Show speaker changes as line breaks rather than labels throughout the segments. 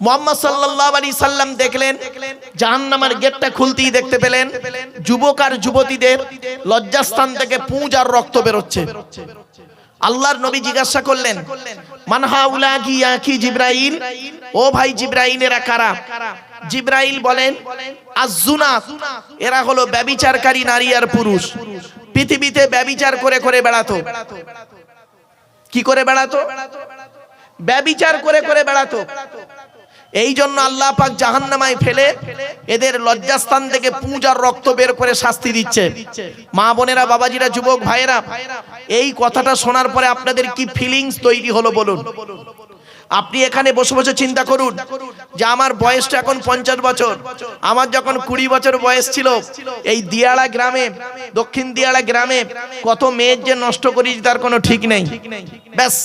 মোহাম্মদ সাল্লাহ আলী সাল্লাম দেখলেন, জাহান্নামার গেটটা খুলতেই দেখতে পেলেন, যুবক আর যুবতীদের লজ্জাস্থান থেকে পুঁজ আর রক্ত বেরোচ্ছে। আল্লাহর নবী জিজ্ঞাসা করলেন মানহা উলা কি জিব্রাইল? ও ভাই জিব্রাইলেরা কারা? জিব্রাইল বলেন আজুনাত এরা হলো ব্যবিচারকারী নারী আর পুরুষ। পৃথিবীতে ব্যবিচার করে করে বেড়াতো। কি করে বেড়াতো? ব্যবিচার করে করে বেড়াতো। এই জন্য আল্লাহ পাক জাহান্নামায় ফেলে এদের লজ্জাস্থান থেকে পূজার রক্ত বের করে শাস্তি দিচ্ছে। মা বোনেরা, বাবাজিরা, যুবক ভাইয়েরা, এই কথাটা শোনার পরে আপনাদের কি ফিলিংস তৈরি হলো বলুন। আপনি এখানে বসে বসে চিন্তা করুন যে আমার বয়সটা এখন পঞ্চাশ বছর। আমার যখন কুড়ি বছর বয়স ছিল, এই দিয়াড়া গ্রামে, দক্ষিণ দিয়াড়া গ্রামে কত মেয়ের যে নষ্ট করেছি তার কোনো ঠিক নেই। ব্যাস।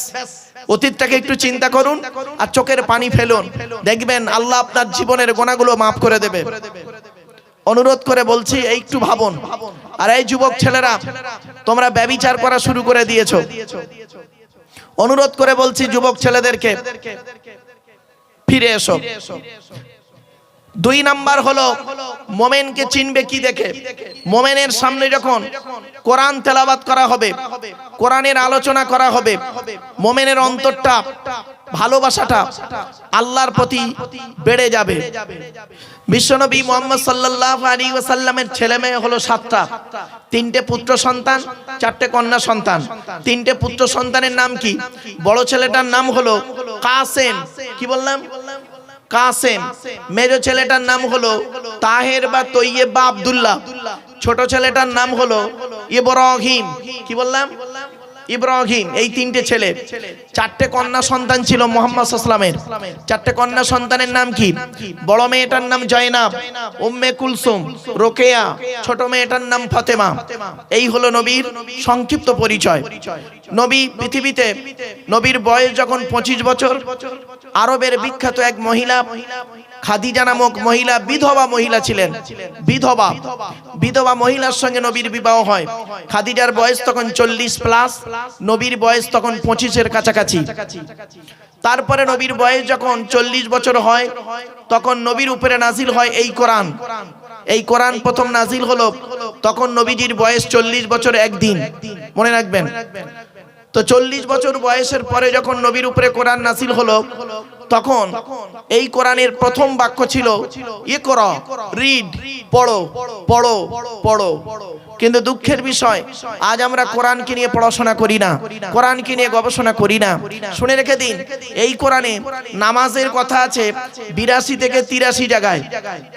অতীতটাকে একটু চিন্তা করুন আর চোখের পানি ফেলুন। দেখবেন আল্লাহ আপনার জীবনের গোনাগুলো মাফ করে দেবে। অনুরোধ করে বলছি, একটু ভাবুন। আর এই যুবক ছেলেরা, তোমরা ব্যবিচার করা শুরু করে দিয়েছ। অনুরোধ করে বলছি, যুবক ছেলেদেরকে ফিরে এসো। দুই নাম্বার হলো, মোমেনকে চিনবে কি দেখে? মোমেনের সামনে যখন কোরআন তেলাবাত করা হবে, কোরআনের আলোচনা করা হবে, মোমেনের অন্তরটা, ভালোবাসাটা আল্লাহর প্রতি বেড়ে যাবে। বিশ্বনবী মোহাম্মদ সাল্লাহ আলী ওয়াসাল্লামের ছেলে মেয়ে হলো সাতটা। তিনটে পুত্র সন্তান, চারটে কন্যা সন্তান। তিনটে পুত্র সন্তানের নাম কি? বড় ছেলেটার নাম হলো কাসেম। কি বললাম? কাসেম। মেজ ছেলেটার নাম হলো তাহের বা তৈয়ব বা আব্দুল্লাহ। ছোট ছেলেটার নাম হলো ইব্রাহিম। কি বললাম? ইব্রাহিম, এই তিনটে ছেলে। চারটে কন্যা সন্তান ছিল মোহাম্মদ আসলামের চারটে কন্যা সন্তানের নাম কি? বড় মেয়েটার নাম জয়নাব, উম্মে কুলসুম, রোকেয়া, ছোট মেয়েটার নাম ফাতেমা। এই হলো নবীর সংক্ষিপ্ত পরিচয়। নবী পৃথিবীতে, নবীর বয়স যখন পঁচিশ বছর, আরবের বিখ্যাত এক মহিলা, খাদিজা নামক মহিলা, বিধবা মহিলা ছিলেন। বিধবা বিধবা মহিলার সঙ্গে নবীর বিবাহ হয়। খাদিজার বয়স তখন চল্লিশ প্লাস, নবীর বয়স তখন পঁচিশের কাছাকাছি। তারপরে নবীর বয়স যখন চল্লিশ বছর হয়, তখন নবীর উপরে নাজিল হয় এই কোরআন। এই কোরআন প্রথম নাজিল হলো, তখন নবীজির বয়স চল্লিশ বছর একদিন। মনে রাখবেন তো চল্লিশ বছর বয়সের পরে যখন নবীর উপরে কোরআন নাসিল হলো, তখন এই কোরআনের প্রথম বাক্য ছিল ইয়ে কর রিড, পড়ো পড়ো পড়ো। কিন্তু দুঃখের বিষয়, আজ আমরা কোরআনকে নিয়ে পড়াশোনা করি না, কোরআনকে নিয়ে গবেষণা করি না। শুনে রেখে দিন, এই কোরআনে নামাজের কথা আছে বিরাশি থেকে তিরাশি জায়গায়।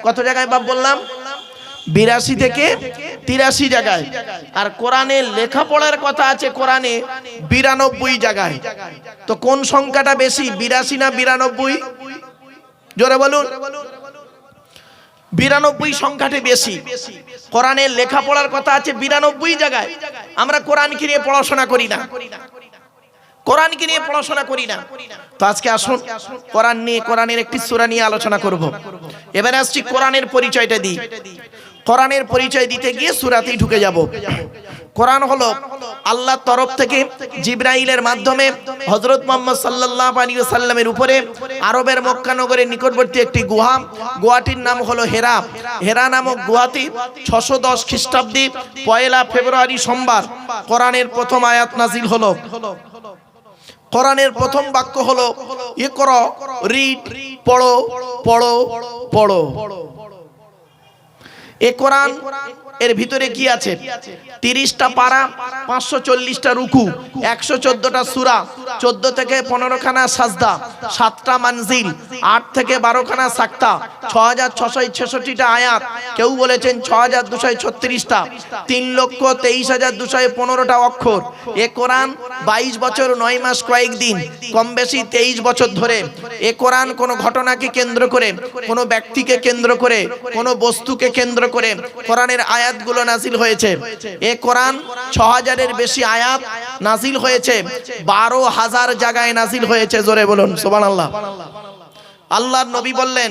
কত জায়গায় বাপ বললাম? বিরাশি থেকে তিরাশি জায়গায়। আর কোরআনে লেখাপড়ার কথা আছে কোরআনে বিরানব্বই জায়গায়। তো কোন সংখ্যাটা বেশি, বিরাশি না বিরানব্বই? জোরে বলুন। বিরানব্বই সংখ্যাটি বেশি। কোরআনের লেখাপড়ার কথা আছে বিরানব্বই জায়গায়। আমরা কোরআনকে নিয়ে পড়াশোনা করি না। কোরআনকে নিয়ে পড়াশোনা করি না। তো আজকে আসুন, কোরআন নিয়ে, কোরআনের একটি সূরা নিয়ে আলোচনা করব। এবারে আসছি কোরআনের পরিচয়টা দিই। কোরআনের পরিচয় দিতে গিয়ে সুরাতেই ঢুকে যাব। কোরআন হলো আল্লাহর তরফ থেকে জিব্রাইলের মাধ্যমে হযরত মুহাম্মদ সাল্লাল্লাহু আলাইহি ওয়াসাল্লামের উপরে আরবের মক্কা নগরের নিকটবর্তী একটি গুহা। গুহাটির নাম হলো হেরা। হেরা নামক গুহাটি 610 খ্রিস্টাব্দে পয়লা ফেব্রুয়ারি সোমবার কোরআনের প্রথম আয়াত নাজিল হলো। কোরআনের প্রথম বাক্য হলো ইয়ে করো রিড, পড়ো পড়ো পড়ো। এ কোরআন এর ভিতরে কি আছে? তিরিশটা পারা, পাঁচশো চল্লিশটা রুকু, একশো চোদ্দটা সুরা, চোদ্দ থেকে পনেরো খানা সাজদা, সাতটা মানজিল, আট থেকে বারো খানা সাক্তা ছ হাজার ছশো ছেষট্টিটা আয়াত, কেউ বলেছেন ছ হাজার দুশো ছত্রিশটা, তিন লক্ষ তেইশ হাজার দুশো পনেরোটা অক্ষর। এ কোরআন বাইশ বছর, নয় মাস কয়েক দিন কম বেশি তেইশ বছর ধরে। এ কোরআন কোনো ঘটনাকে কেন্দ্র করে, কোনো ব্যক্তিকে কেন্দ্র করে, কোনো বস্তুকে কেন্দ্র করে কোরআনের আয়াতগুলো নাজিল হয়েছে। এ কোরআন ছ হাজারের বেশি আয়াত নাজিল হয়েছে। বারো হাজার জায়গায় নাজিল হয়েছে, জোরে বলুন সোবান আল্লাহ আল্লাহর নবী বললেন,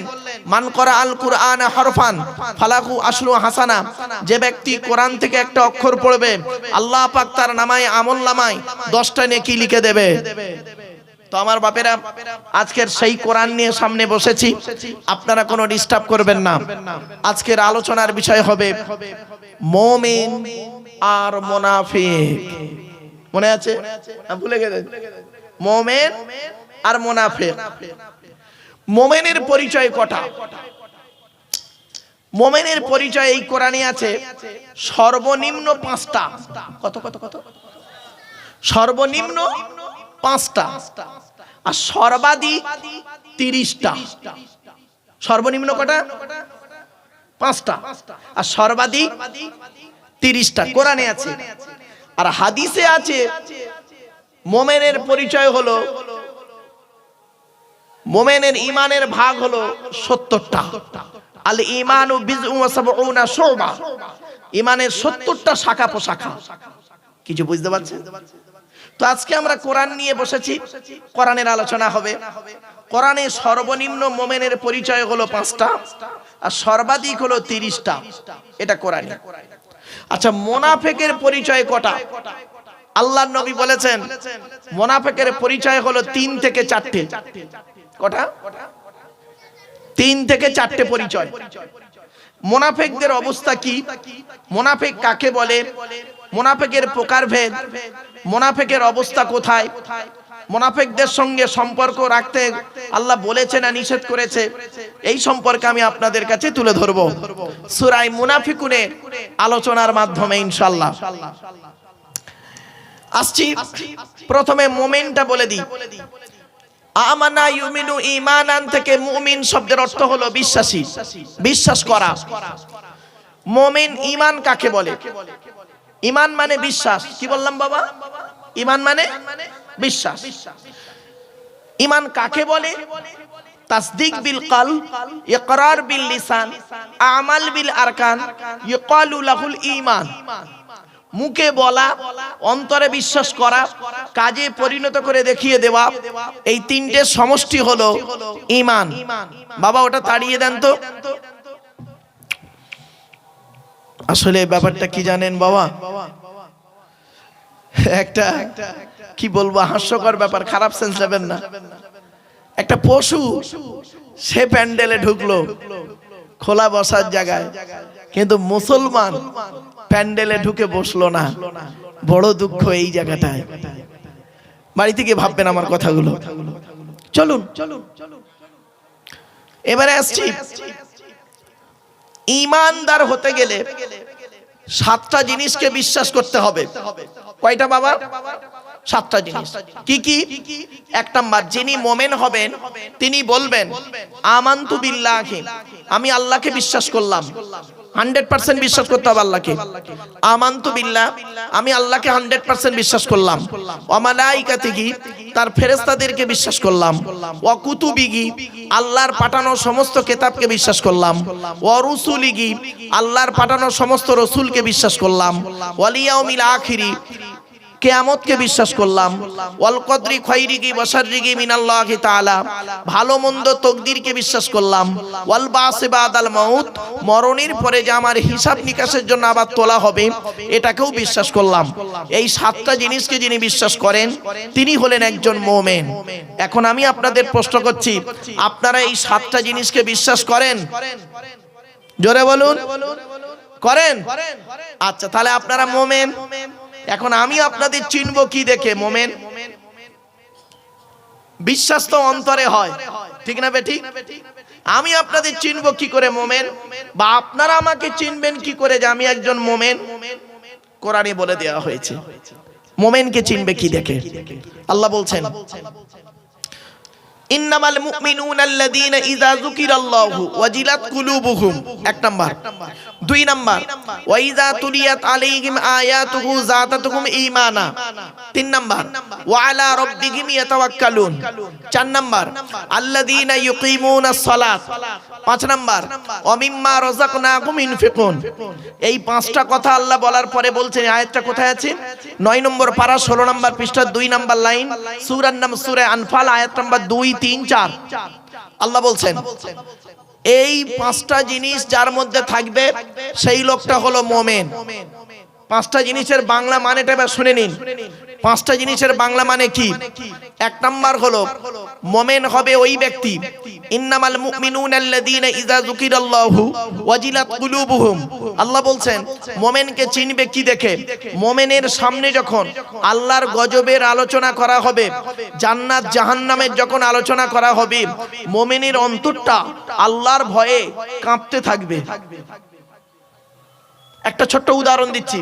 মান করা আল কুরআন হরফান ফালাকু আশরু হাসানা। যে ব্যক্তি কোরআন থেকে একটা অক্ষর পড়বে, আল্লাহ পাক তার নামায় আমল নামায় দশটা নেকি লিখে দেবে। তো আমার বাপেরা, আজকের সেই কোরআন নিয়ে সামনে বসেছি। আপনারা কোনো ডিস্টার্ব করবেন না। আজকের আলোচনার বিষয় হবে মোমেন আর মোনাফিক। মনে আছে? ভুলে গেলেন মোমেন আর মোনাফিক। মোমেনের পরিচয় কটা? মোমেনের পরিচয় এই কোরআনে আছে, সর্বনিম্ন পাঁচটা। কত কত কত? সর্বনিম্ন পাঁচটা, আর সর্বাধিক তিরিশটা। সর্বনিম্ন কটা? পাঁচটা। আর সর্বাধিক তিরিশটা। কোরআনে আছে। আর হাদিসে আছে, মোমেনের পরিচয় হলো, মোমেনের ইমানের ভাগ হলো সত্তরটা। আল ইমান ও শোবা ইমানের সত্তরটা শাখা পোশাখা কিছু বুঝতে পারছেন? তো আজকে আমরা কোরআন নিয়ে বসেছি। কোরআনের আলোচনা হবে। কোরআনে সর্বনিম্ন মোমেনের পরিচয় হলো পাঁচটা, আর সর্বাধিক হলো তিরিশটা। এটা কোরআনে। আচ্ছা মোনাফেকের পরিচয় কটা? আল্লাহ নবী বলেছেন, মোনাফেকের পরিচয় হলো তিন থেকে চারটে। কটা? তিন থেকে চারটে পরিচয়। মোনাফেকদের অবস্থা কি? মোনাফেক কাকে বলে? মোনাফেকের প্রকারভেদ? মোনাফেকের অবস্থা কোথায়? মোনাফেকদের সঙ্গে সম্পর্ক রাখতে আল্লাহ বলেছে না নিষেধ করেছে? এই সম্পর্কে আমি আপনাদের কাছে তুলে ধরব। সুরাই মুনাফিকুনের আলোচনার মাধ্যমে ইনশাল্লাহ আসছি, প্রথমে মোমেনটা বলে দিই। আমানা ইউমিনু ইমানান থেকে মুমিন শব্দের অর্থ হলো বিশ্বাসী। বিশ্বাস করা। মোমেন ইমান কাকে বলে? ইমান মানে বিশ্বাস। কি বললাম বাবা? ইমান মানে বিশ্বাস। ইমান কাকে বলে? তাসদিক বিল কাল ইকরার বিল লিসান, আমাল বিল আরকান, ইকালু লাহুল ঈমান। মুখে বলা, অন্তরে বিশ্বাস করা, কাজে পরিণত করে দেখিয়ে দেওয়া, এই তিনটে সমষ্টি হলো ইমান। বাবা, ওটা তাড়িয়ে দেন তো। আসলে ব্যাপারটা কি জানেন বাবা? একটা, কি বলব, হাস্যকর ব্যাপার, খারাপ সেন্স নেবেন না। একটা পশু, সে প্যান্ডেলে ঢুকলো, খোলা বসার জায়গায়। কিন্তু মুসলমান প্যান্ডেলে ঢুকে বসল না। বড় দুঃখ এই জায়গাটায়। বাড়ি থেকে ভাববেন আমার কথাগুলো। চলুন চলুন। এবারে আসছি। ইমানদার হতে গেলে সাতটা জিনিসকে বিশ্বাস করতে হবে। কয়টা বাবা? সাতটা জিনিস। কি কি? এক নাম্বার, যিনি মোমেন হবেন, তিনি বলবেন, আমান্তু বিল্লাহি। আমি আল্লাহকে বিশ্বাস করলাম। হান্ড্রেড পার্সেন্ট বিশ্বাস করতে হবে আল্লাহকে। আমান্তু বিল্লাহ, আমি আল্লাহকে হান্ড্রেড পার্সেন্ট বিশ্বাস করলাম। অমালাইকাতিগি তার ফেরেস্তাদেরকে বিশ্বাস করলাম। অকুতুবিগি আল্লাহর পাঠানো সমস্ত কেতাবকে বিশ্বাস করলাম। অরুসুলিগি আল্লাহর পাঠানো সমস্ত রসুলকে বিশ্বাস করলাম। ওয়ালিয়াউমিল আখিরি কেয়ামতকে বিশ্বাস করলাম। ওয়াল কদরি খৈরিগি বসারিগি মিনাল্লাহি তাআলা। ভালো মন্দ তকদিরকে বিশ্বাস করলাম। ওয়াল বাসে বাদাল মাউত। মরণের পরে যে আমার হিসাব নিকাশের জন্য আবার তোলা হবে, এটাকেও বিশ্বাস করলাম। এই সাতটা জিনিসকে যিনি বিশ্বাস করেন, তিনি হলেন একজন মোমেন। এখন আমি আপনাদের প্রশ্ন করছি, আপনারা এই সাতটা জিনিসকে বিশ্বাস করেন? জোরে বলুন। করেন? আচ্ছা তাহলে আপনারা মোমেন? এখন আমি আপনাদের চিনব কি দেখে, মোমেন? বিশ্বাস তো অন্তরে হয়। ঠিক না বেটি আমি আপনাদের চিনব কি করে, মোমেন? বা আপনারা আমাকে চিনবেন কি করে যে আমি একজন মোমেন? কোরআনে বলে দেওয়া হয়েছে। মোমেনকে চিনবে কি দেখে? আল্লাহ বলছেন ইন্নামাল মুমিনুনা আল্লাযীনা ইযা যুকিরাল্লাহু ওয়াজিলাত কুলুবুহুম। এক নাম্বার। দুই নাম্বার। ওয়া ইযা তুলিয়াত আলাইহিম আয়াতুহু যাতাতুহুম ঈমানা। তিন নাম্বার। ওয়া আলা রাব্বিহিম ইয়াতাওয়াক্কালুন। চার নাম্বার। আল্লাযীনা ইউকিমুনাস সালাত। পাঁচ নাম্বার। ওয়া মিম্মা রাযাকনাকুম ইনফিকুন। এই পাঁচটা কথা আল্লাহ বলার পরে বলছেন আয়াতটা কোথায় আছে? নয় নম্বর পারা, ষোলো নম্বর পৃষ্ঠা দুই নাম্বার লাইন। সুরার নাম সুরে আনফাল, আয়াত নাম্বার দুই তিন চার। আল্লাহ বলছেন এই পাঁচটা জিনিস যার মধ্যে থাকবে সেই লোকটা হলো মোমেন। পাঁচটা জিনিসের বাংলা মানেটা এবার শুনে নিন। পাঁচটা জিনিসের বাংলা মানে কি? এক নাম্বার হলো, মোমেন হবে ওই ব্যক্তি। ইন্নামাল মুমিনুন আল্লাযীনা ইযা যুকিরাল্লাহু ওয়াজিলাত কুলুবুহুম। আল্লাহ বলছেন, মোমেনকে চিনবে কি দেখে? মোমেনের সামনে যখন আল্লাহর গজবের আলোচনা করা হবে, জান্নাত জাহান্নামের যখন আলোচনা করা হবে, মোমেনের অন্তরটা আল্লাহর ভয়ে কাঁপতে থাকবে। একটা ছোট্ট উদাহরণ দিচ্ছি।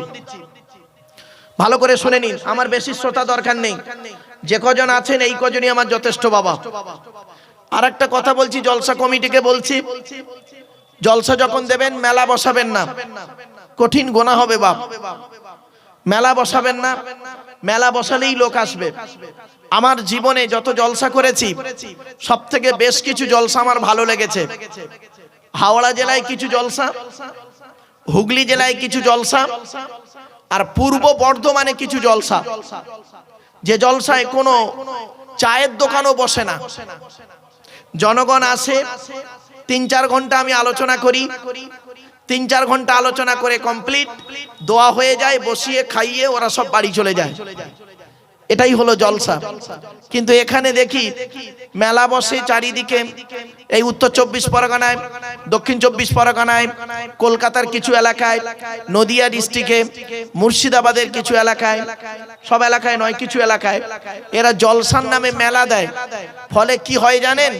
ভালো করে শুনে নিন, আমার বেশি শ্রোতা দরকার নেই। যে কজন আছেন, এই কজনই আমার যথেষ্ট বাবা। আর একটা কথা বলছি, জলসা কমিটিকে বলছি, জলসা যখন দেবেন, মেলা বসাবেন না। কঠিন গোনা হবে বাপ। মেলা বসাবেন না, মেলা বসালেই লোক আসবে। আমার জীবনে যত জলসা করেছি সব থেকে বেশ কিছু জলসা আমার ভালো লেগেছে। হাওড়া জেলায় কিছু জলসা হুগলি জেলায় কিছু জলসা আর পূর্ব বর্ধমানে কিছু জলসা। যে জলসায় কোনো চায়ের দোকানও বসে না। জনগণ আসে তিন চার ঘণ্টা আমি আলোচনা করি। তিন চার ঘণ্টা আলোচনা করে কমপ্লিট দোয়া হয়ে যায়, বসিয়ে, খাইয়ে ওরা সব বাড়ি চলে যায়। এটাই হলো জলসা। কিন্তু এখানে দেখি মেলা বসে চারিদিকে এই উত্তর চব্বিশ পরগনায়, দক্ষিণ চব্বিশ পরগনায়, কলকাতার কিছু এলাকায়, নদিয়া ডিস্ট্রিক্টে মুর্শিদাবাদের কিছু এলাকায়, সব এলাকায় নয়, কিছু এলাকায় এরা জলসার নামে মেলা দেয়। ফলে কি হয় জানেন?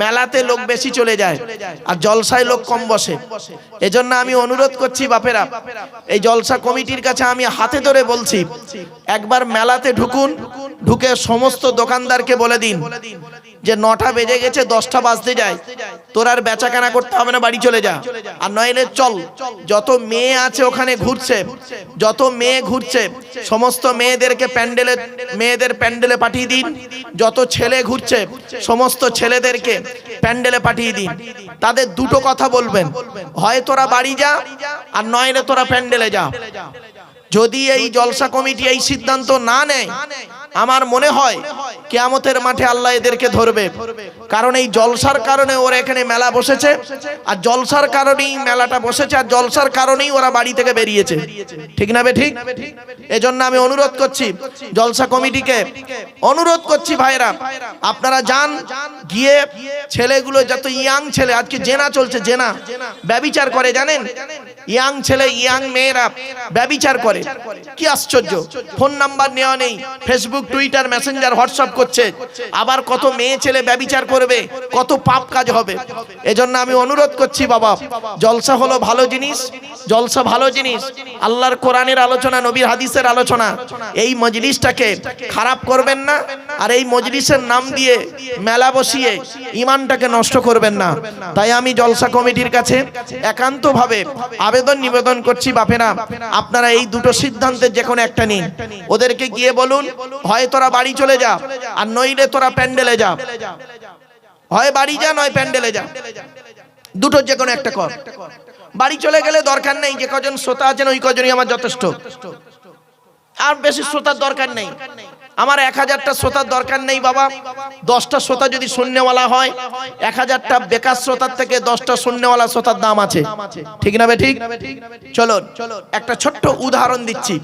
মেলাতে লোক বেশি চলে যায় আর জলসায় লোক কম বসে। এজন্য আমি অনুরোধ করছি বাপেরা, এই জলসা কমিটির কাছে আমি হাতে ধরে বলছি, একবার মেলাতে ঢুকুন। ঢুকে সমস্ত দোকানদারকে বলে দিন যে নটা বেজে গেছে, দশটা বাজতে যায়। তোর আর বেচা কেনা করতে হবে না, বাড়ি চলে যা। আর নইলে চল, যত মেয়ে আছে ওখানে ঘুরছে, যত মেয়ে ঘুরছে, সমস্ত মেয়েদেরকে প্যান্ডেলে, মেয়েদের প্যান্ডেলে পাঠিয়ে দিন। যত ছেলে ঘুরছে, সমস্ত ছেলেদেরকে প্যান্ডেলে পাঠিয়ে দিন। তাদের দুটো কথা বলবেন, হয় তোরা বাড়ি যা, আর নইলে তোরা প্যান্ডেলে যা। যদি এই জলসা কমিটি এই সিদ্ধান্ত না নেয় আমার মনে হয় কেয়ামতের মাঠে আল্লাহ এদেরকে ধরবে। কারণ এই জলসার কারণে ওরা এখানে মেলা বসেছে আর জলসার কারণেই মেলাটা বসেছে আর জলসার কারণেই ওরা বাড়ি থেকে বেরিয়েছে। ঠিক না বে ঠিক? এজন্য আমি অনুরোধ করছি জলসা কমিটিকে অনুরোধ করছি ভাইরা আপনারা যান গিয়ে ছেলেগুলো যত ইয়াং ছেলে আজকে জেনা চলছে জেনা ব্যবিচার করে জানেন? ইয়াং ছেলে, ইয়াং মেয়েরা ব্যবিচার করে। কি আশ্চর্য? ফোন নাম্বার নেওয়া নেই ফেসবুক টুইটার মেসেঞ্জার হোয়াটসঅ্যাপ করছে। আবার কত মেয়ে ছেলে ব্যবিচার করবে, কত পাপ কাজ হবে। এজন্য আমি অনুরোধ করছি বাবা, জলসা হলো ভালো জিনিস, জলসা ভালো জিনিস। আল্লাহর কোরআনের আলোচনা, নবীর হাদিসের আলোচনা। এই মজলিসটাকে খারাপ করবেন না, আর এই মজলিসের নাম দিয়ে মেলা বসিয়ে ইমানটাকে নষ্ট করবেন না। তাই আমি জলসা কমিটির কাছে একান্তভাবে আবেদন, নিবেদন করছি বাপেরা আপনারা এই দুটো সিদ্ধান্তের যে কোনো একটা নিন। ওদেরকে গিয়ে বলুন, হয় তোরা বাড়ি চলে যা, আর নইলে তোরা প্যান্ডেলে যা। হয় বাড়ি যা, নয় প্যান্ডেলে যা। দুটো যে কোনো একটা কর। বাড়ি চলে গেলে দরকার নেই, যে কজন শ্রোতা আছেন, ওই কজনই আমার যথেষ্ট। আর বেশি শ্রোতার দরকার নেই। আমার এক হাজারটা শ্রোতার দরকার নেই বাবা। দশটা শ্রোতা যদি শূন্যওয়ালা হয় এক হাজারটা বেকার শ্রোতার থেকে দশটা শূন্যওয়ালা শ্রোতার দাম আছে। ঠিক না ঠিক? চলো একটা ছোট্ট উদাহরণ দিচ্ছি।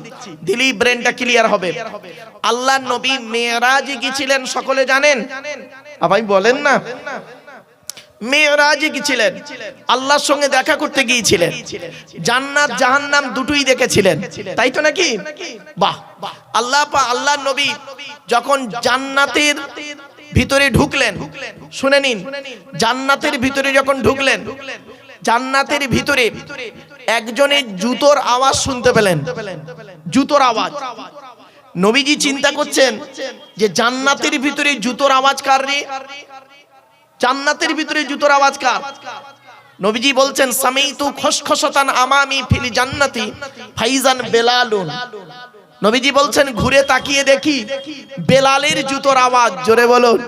দিলি ব্রেনটা ক্লিয়ার হবে। আল্লাহ নবী মেয়েরাজ গিয়েছিলেন সকলে জানেন? আপনি বলেন না। মেয়েরাজে গিয়েছিলেন আল্লাহর সঙ্গে দেখা করতে গিয়েছিলেন। জান্নাত, জাহান্নাম দুটোই দেখেছিলেন। তাই তো নাকি? বাহ আল্লাহ পা আল্লাহ নবী যখন জান্নাতের ভিতরে ঢুকলেন, শুনে নিন, জান্নাতের ভিতরে যখন ঢুকলেন, জান্নাতের ভিতরে একজনের জুতোর আওয়াজ শুনতে পেলেন। জুতোর আওয়াজ। নবীজি চিন্তা করছেন যে জান্নাতের ভিতরে জুতোর আওয়াজ কার রে? জান্নাতের ভিতরে জুতোর আওয়াজ কার? নবীজি বলছেন, সামিতু খসখসতান আমামি ফিল জান্নাতি ফাইজান বেলালুন। নবীজি বলছেন, ঘুরে তাকিয়ে দেখি বেলালের জুতোর আওয়াজ। জোরে বলুন।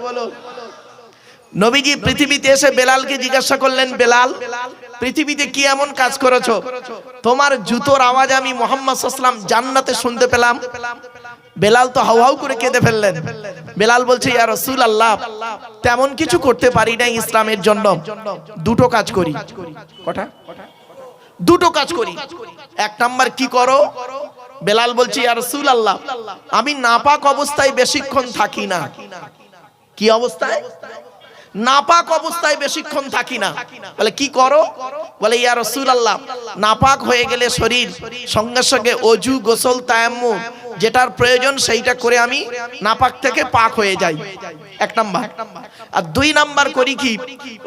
নবীজি পৃথিবীতে এসে বেলালকে জিজ্ঞাসা করলেন, বেলাল, পৃথিবীতে কি এমন কাজ করেছ? তোমার জুতোর আওয়াজ আমি মোহাম্মদ সাল্লাম জান্নাতে শুনতে পেলাম। বেলাল তো হাউ হাউ করে কেঁদে ফেললেন। বেলাল বলছে, ইয়া রসুল আল্লাহ তেমন কিছু করতে পারি না ইসলামের জন্য। দুটো কাজ করি। কটা? দুটো কাজ করি। এক নাম্বার কি করো? বেলাল বলছি আর রসুল আল্লাহ আমি নাপাক অবস্থায় বেশিক্ষণ থাকি না। কি অবস্থায়? নাপাক অবস্থায় বেশিক্ষণ থাকি না। বলে, কি করো? বলে, ইয়া রসুল আল্লাহ নাপাক হয়ে গেলে শরীর, সঙ্গে সঙ্গে অজু, গোসল তায়াম্মু যেটার প্রয়োজন সেইটা করে আমি নাপাক থেকে পাক হয়ে যাই। এক নাম্বার। আর দুই নাম্বার করি কি,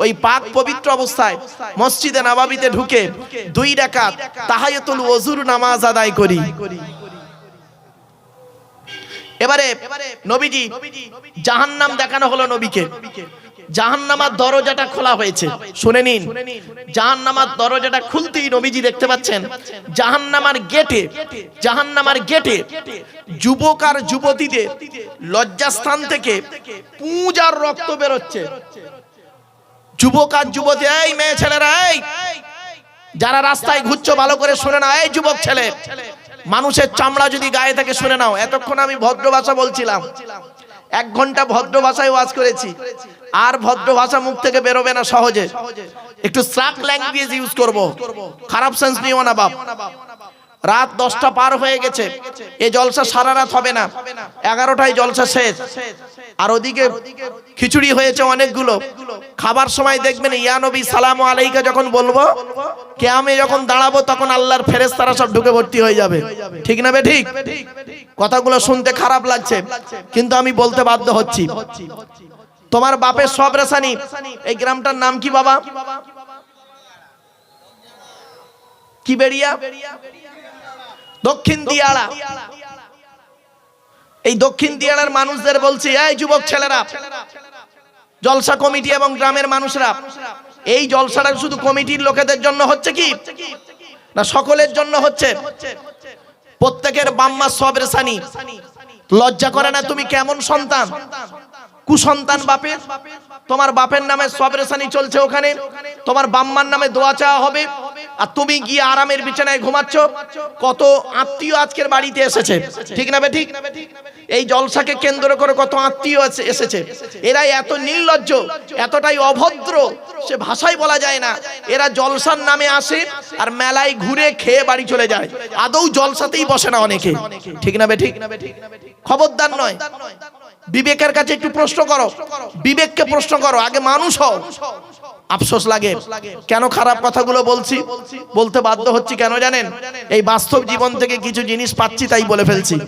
ওই পাক পবিত্র অবস্থায় মসজিদে নাবাবিতে ঢুকে দুই রাকাত তাহায়াতুল ওজুর নামাজ আদায় করি। এবারে নবীজি জাহান্নাম দেখানো হলো নবীকে। জাহান্নামার দরজাটা খোলা হয়েছে। শুনে নিন। জাহান্নামার দরজাটা খুলতেই নবীজি দেখতে পাচ্ছেন, জাহান্নামার গেটে জাহান্নামার গেটে যুবক আর যুবতীদের লজ্জাস্থান থেকে পূজার রক্ত বেরোচ্ছে। যুবক আর যুবতী, এই মেয়ে ছেলেরা, এই! যারা রাস্তায় ঘুরছো, ভালো করে শুনে না এই যুবক ছেলে, মানুষের চামড়া যদি গায়ে থাকে, শুনে নাও। এতক্ষণ আমি ভদ্র ভাষা বলছিলাম। এক ঘণ্টা ভদ্র ভাষায় ওয়াজ করেছি। আর ভদ্র ভাষা মুখ থেকে বেরোবে না সহজে। একটু স্ট্রাক ল্যাঙ্গুয়েজ ইউজ করব। খারাপ সেন্স নিও না বাপ। রাত দশটা পার হয়ে গেছে। এ জলসা সারা রাত হবে না। এগারোটায় জলসা শেষ। আর ওদিকে খিচুড়ি হয়েছে অনেকগুলো। খাবার সময় দেখবেন ইয়া নবী সালাম আলাইকা যখন বলব কে আমি যখন দাঁড়াবো তখন আল্লাহর ফেরেস্তারা সব ঢুকে ভর্তি হয়ে যাবে। ঠিক না বে ঠিক? কথাগুলো শুনতে খারাপ লাগছে। কিন্তু আমি বলতে বাধ্য হচ্ছি। তোমার বাপের সব রেসানি এই গ্রামটার নাম কি বাবা? কি বেরিয়া দক্ষিণ দিয়াড়া। এই দক্ষিণ দিয়াড়ার মানুষদের বলছি, এই যুবক ছেলেরা, জলসা কমিটি এবং গ্রামের মানুষরা, এই জলসাটা শুধু কমিটির লোকেদের জন্য হচ্ছে কি? না, সকলের জন্য হচ্ছে। প্রত্যেকের বাম্মা সব রেসানি লজ্জা করে না তুমি কেমন সন্তান? কুসন্তান বাপের? তোমার বাপের নামে সব রেসানি চলছে ওখানে। তোমার বাম্মার নামে দোয়া চাওয়া হবে। আর তুমি গিয়ে আরামের বিছানায় ঘুমাচ্ছ। কত আত্মীয় আজকের বাড়িতে এসেছে। ঠিক না ঠিক? এই জলসাকে কেন্দ্র করে কত আত্মীয় এসে- এসেছে। এরা এত নির্লজ্জ, এতটাই অভদ্র, সে ভাষায় বলা যায় না। এরা জলসার নামে আসে আর মেলায় ঘুরে খেয়ে বাড়ি চলে যায়। আদৌ জলসাতেই বসে না অনেকে। ঠিক না ঠিক? খবরদার নয়। বিবেকের কাছে একটু প্রশ্ন করো। বিবেককে প্রশ্ন করো, আগে মানুষ হও। আফসোস লাগে। কেন খারাপ কথাগুলো বলছি? বলতে বাধ্য হচ্ছি কেন জানেন? এই বাস্তব জীবন থেকে কিছু জিনিস পাচ্ছি, তাই বলে ফেলছি।